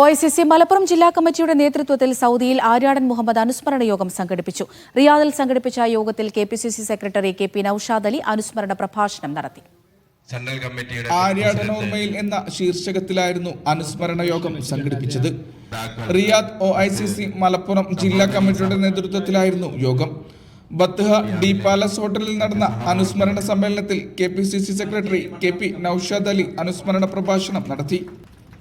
O I C C Malappuram ജില്ലാ കമ്മിറ്റിയുടെ നേതൃത്വത്തിൽ സൗദിയിൽ ആര്യാടൻ മുഹമ്മദ് അനുസ്മരണ യോഗം സംഘടിപ്പിച്ചു. റിയാദിൽ സംഘടിപ്പിച്ച യോഗത്തിൽ K P C C secretary K P Noushad Ali അനുസ്മരണ പ്രഭാഷണം നടത്തി. സെൻട്രൽ കമ്മിറ്റിയുടെ എന്ന ശീർഷകത്തിലായിരുന്നു അനുസ്മരണ യോഗം സംഘടിപ്പിച്ചത്. Riyadh O I C C Malappuram ജില്ലാ കമ്മിറ്റിയുടെ നേതൃത്വത്തിലായിരുന്നു യോഗം. ബത്ത്ഹ ഡി പാലസ് ഹോട്ടലിൽ നടന്ന അനുസ്മരണ സമ്മേളനത്തിൽ K P C C secretary K P Noushad Ali അനുസ്മരണ പ്രഭാഷണം നടത്തി.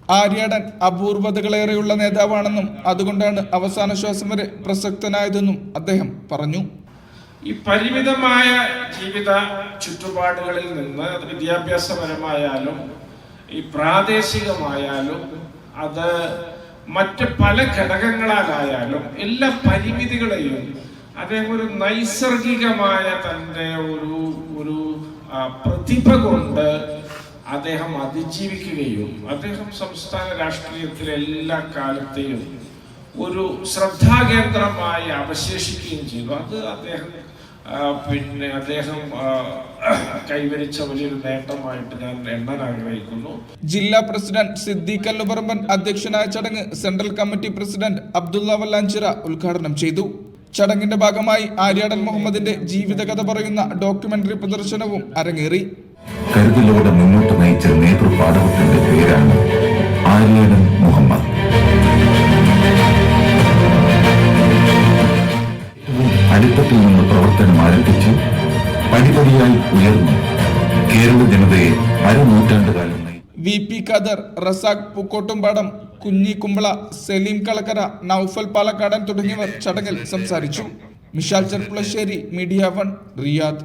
ആര്യാടൻ അപൂർവതകളേറെയുള്ള നേതാവാണെന്നും അതുകൊണ്ടാണ് അവസാന ശ്വാസം വരെ പ്രസക്തനായതെന്നും അദ്ദേഹം പറഞ്ഞു. ഈ പരിമിതമായ ജീവിത ചുറ്റുപാടുകളിൽ നിന്ന് അത് വിദ്യാഭ്യാസപരമായാലും ഈ പ്രാദേശികമായാലും അത് മറ്റ് പല ഘടകങ്ങളാലായാലും എല്ലാ പരിമിതികളെയും അദ്ദേഹം ഒരു നൈസർഗികമായ തന്റെ ഒരു ഒരു പ്രതിഭ കൊണ്ട് അദ്ദേഹം അതിജീവിക്കുകയും അദ്ദേഹം സംസ്ഥാന രാഷ്ട്രീയത്തിലെ എല്ലാ കാലത്തെയും ഒരു ശ്രദ്ധാകേന്ദ്രമായി അവശേഷിക്കുകയും ചെയ്തു. അത് അദ്ദേഹം പിന്നെ അദ്ദേഹം കൈവരിച്ച വലിയൊരു നേട്ടമായിട്ട് ഞാൻ എണ്ണാൻ ആഗ്രഹിക്കുന്നു. ജില്ലാ പ്രസിഡന്റ് സിദ്ദീഖ് അല്ലുപറമ്പൻ അധ്യക്ഷനായ ചടങ്ങ് central committee president Abdulla Vallanchira ഉദ്ഘാടനം ചെയ്തു. ചടങ്ങിന്റെ ഭാഗമായി ആര്യാടൻ മുഹമ്മദിന്റെ ജീവിതകഥ പറയുന്ന ഡോക്യുമെന്ററി പ്രദർശനവും അരങ്ങേറി. കരുതലോടെ മുന്നോട്ട് നയിച്ച നേതൃപാടവത്തിന്റെ പേരാണ് ആര്യാടൻ മുഹമ്മദ്. അടുത്തത്തിൽ നിന്ന് പ്രവർത്തനം ആരംഭിച്ച്. പടിപടിയായി ഉയർന്നു. കേരള ജനതയെ അരനൂറ്റാണ്ടുകാലം കാലം വി പി ഖദർ റസാഖ് പൂക്കോട്ടുംപാടം കുഞ്ഞി കുമ്പള സലീം കളക്കര നൌഫൽ പാലക്കാടൻ തുടങ്ങിയവർ ചടങ്ങിൽ സംസാരിച്ചു. Mishal Cherpulassery Media One Riyadh.